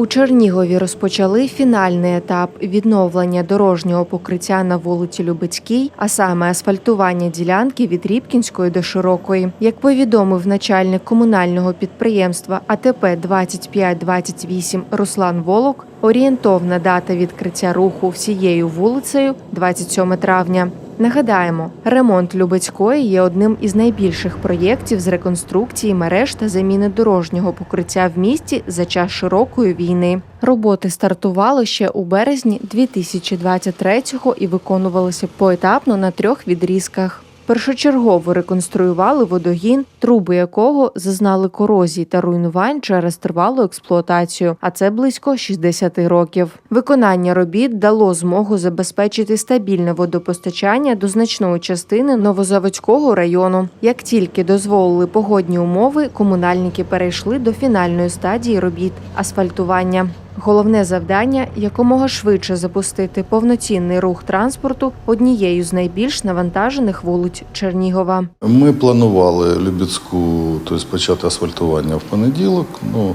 У Чернігові розпочали фінальний етап відновлення дорожнього покриття на вулиці Любецькій, а саме асфальтування ділянки від Рібкінської до Широкої. Як повідомив начальник комунального підприємства АТП 2528 Руслан Волок, орієнтовна дата відкриття руху всією вулицею 27 травня. Нагадаємо, ремонт Любецької є одним із найбільших проєктів з реконструкції мереж та заміни дорожнього покриття в місті за час широкої війни. Роботи стартували ще у березні 2023-го і виконувалися поетапно на трьох відрізках. Першочергово реконструювали водогін, труби якого зазнали корозії та руйнувань через тривалу експлуатацію, а це близько 60 років. Виконання робіт дало змогу забезпечити стабільне водопостачання до значної частини Новозаводського району. Як тільки дозволили погодні умови, комунальники перейшли до фінальної стадії робіт асфальтування. Головне завдання якомога швидше запустити повноцінний рух транспорту однією з найбільш навантажених вулиць Чернігова. Ми планували Любецьку тобто, почати асфальтування в понеділок. Ну,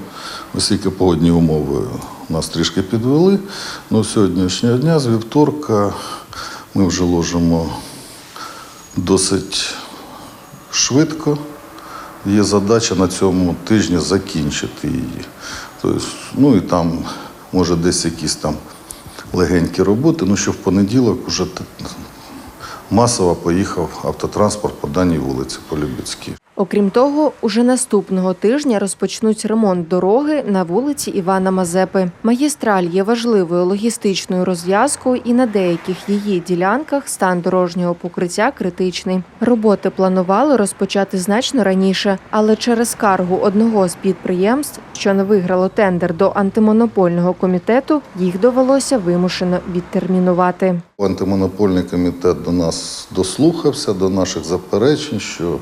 оскільки погодні умови нас трішки підвели. Ну, сьогоднішнього дня, з вівторка, ми вже ложимо досить швидко. Є задача на цьому тижні закінчити її. Тобто, ну і там, може, десь якісь там легенькі роботи, ну що в понеділок вже масово поїхав автотранспорт по даній вулиці, по Любецькій. Окрім того, уже наступного тижня розпочнуть ремонт дороги на вулиці Івана Мазепи. Магістраль є важливою логістичною розв'язкою, і на деяких її ділянках стан дорожнього покриття критичний. Роботи планували розпочати значно раніше, але через скаргу одного з підприємств, що не виграло тендер до антимонопольного комітету, їх довелося вимушено відтермінувати. Антимонопольний комітет до нас дослухався, до наших заперечень, що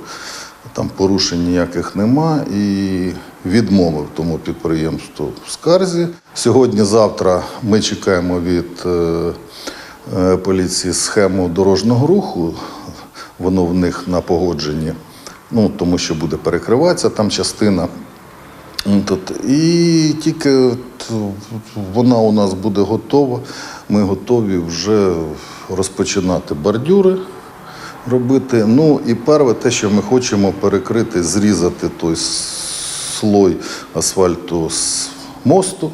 там порушень ніяких нема і відмовив тому підприємству в скарзі. Сьогодні-завтра ми чекаємо від е, е, поліції схему дорожнього руху. Воно в них на погодженні, ну тому що буде перекриватися там частина. Тут, і тільки вона у нас буде готова. Ми готові вже розпочинати бордюри робити. Ну і перше, те, що ми хочемо перекрити, зрізати той слой асфальту з мосту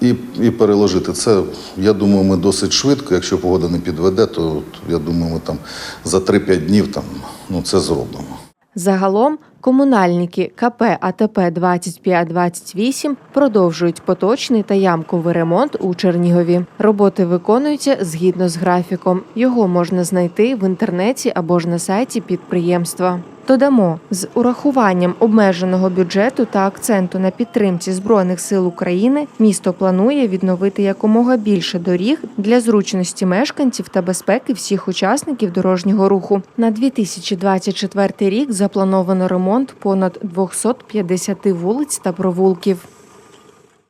і, і переложити. Це, я думаю, ми досить швидко. Якщо погода не підведе, то я думаю, ми там за 3-5 днів там, ну, це зробимо. Загалом комунальники КП АТП 2528 продовжують поточний та ямковий ремонт у Чернігові. Роботи виконуються згідно з графіком. Його можна знайти в інтернеті або ж на сайті підприємства. Додамо, з урахуванням обмеженого бюджету та акценту на підтримці збройних сил України місто планує відновити якомога більше доріг для зручності мешканців та безпеки всіх учасників дорожнього руху. На 2024 рік заплановано ремонт понад 250 вулиць та провулків.